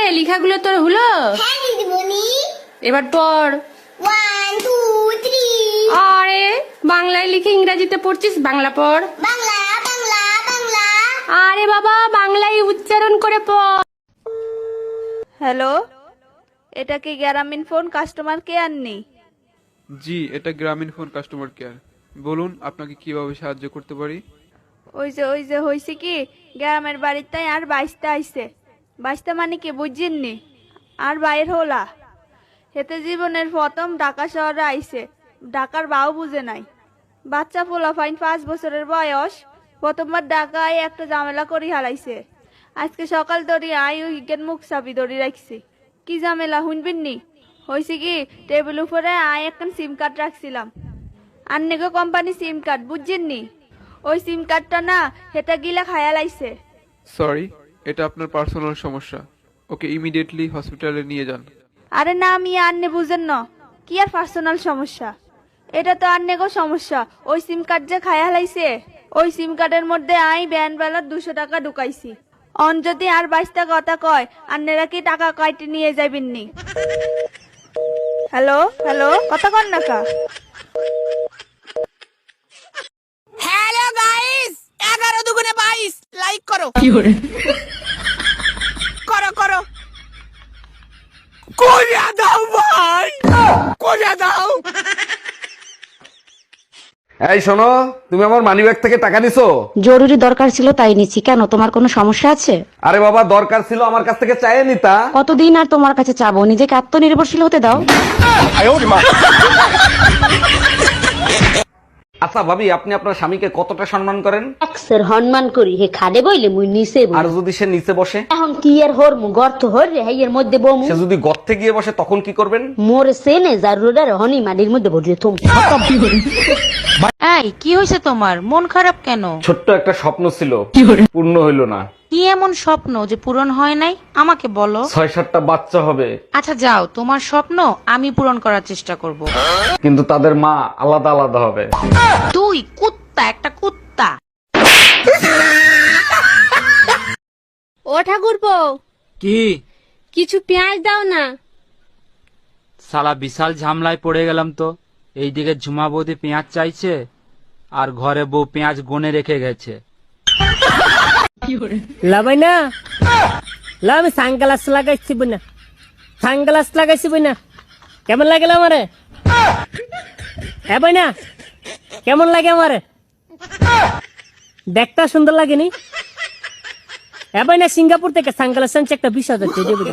রে লেখাগুলো তোর হলো? হ্যাঁ এবার পড়। আরে বাংলায় লিখে ইংরেজিতে পড়ছিস? বাংলা পড়। বাংলা বাংলা বাংলা। আরে বাবা বাংলায় উচ্চারণ করে পড়। হ্যালো এটা কি গ্রামীণ ফোন? কাস্টমার কেয়ার নেই? জি এটা গ্রামীণ ফোন কাস্টমার কেয়ার। বলুন আপনাকে কীভাবে সাহায্য করতে পারি? ওই যে ওই যে হয়েছে কি গ্রামের বাড়িতে আর বাইশটা আইছে। বাইশটা মানে কি বুঝছেননি আর বাইর হলা। হেতে জীবনের প্রথম ঢাকা শহরে আইছে। ঢাকার বাউ বুঝে নাই। বাচ্চা পোলা ফাইন পাঁচ বছরের বয়স, প্রথমবার ঢাকায় একটা ঝামেলা করি হারাইছে। আজকে সকাল ধরে আই হিগের মুখ চাবি ধরে রাখছি। কি ঝামেলা, শুনবেন নি? হয়েছে কি, টেবিল উপরে আই একটা সিম কার্ড রাখছিলাম। আর নেগো কোম্পানি সিম কার্ড বুঝছেন নি ওই সিম কার্ডটা না হেটা গিলা খায়া লাইছে। সরি এটা আপনার পার্সোনাল সমস্যা। ওকে ইমিডিয়েটলি হসপিটালে নিয়ে যান। আরে না আমি আন্নে বুঝেন না। কি আর পার্সোনাল সমস্যা? এটা তো আর নেগো সমস্যা। ওই সিম কার্ড যে খায়া লাইছে ওই সিম কার্ডের মধ্যে আই ব্যান বেলার দুশো টাকা ঢুকাইছি। অন যদি আর বাইশটা কথা কয় আন্নেরা কি টাকা কাইটে নিয়ে যাবেন নি? হ্যালো হ্যালো কথা কন না কা। হ্যালো গাইস এগারো দুগুণে বাইশ লাইক করো। করো করো করে দাও ভাই দাও এই শোনো তুমি আমার মানিব্যাগ থেকে টাকা নিছো জরুরি দরকার ছিল তাই নিচ্ছি কেন তোমার কোনো সমস্যা আছে আরে বাবা দরকার ছিল আমার কাছ থেকে চাইয়ে নিতা কতদিন আর তোমার কাছে চাবো নিজেকে আত্মনির্ভরশীল হতে দাও আচ্ছা ভাবি আপনি আপনার স্বামীকে কতটা সম্মান করেন? এক্সের সম্মান করি হে খাদে বইলে মুই নিচে বই। আর যদি সে নিচে বসে? এখন কি এর হর মু গর্ত হর রে হেয়ের মধ্যে বমু। সে যদি গর্তে গিয়ে বসে তখন কি করবেন? মোর সেনে জারুরার হনি মাটির মধ্যে ভরিয়ে থম। এই কি হয়েছে তোমার? মন খারাপ কেন? ছোট্ট একটা স্বপ্ন ছিল পূর্ণ হইল না। কি এমন স্বপ্ন যে পূরণ হয় নাই? আমাকে বলো। ছয় সাতটা বাচ্চা হবে। আচ্ছা যাও। তোমার স্বপ্ন আমি পূরণ করার চেষ্টা করব। কিন্তু তাদের মা আলাদা আলাদা হবে। তুই কুত্তা একটা কুত্তা। ও ঠাকুরপো। কি? কিছু পেঁয়াজ দাও না। সালা বিশাল ঝামলায় পড়ে গেলাম তো। এইদিকে ঝুমা বৌদি পেঁয়াজ চাইছে আর ঘরে বউ পেঁয়াজ গনে রেখে গেছে। লাভাই না। লা, আমি সানগ্লাস লাগাইছি বই না সানগ্লাস লাগাইছি বই না কেমন লাগে আমারে? হ্যাঁ বই না কেমন লাগে আমারে? দেখতে সুন্দর লাগেনি। হ্যাঁ বই না সিঙ্গাপুর থেকে সানগ্লাস আনছে, একটা দিয়ে দেবে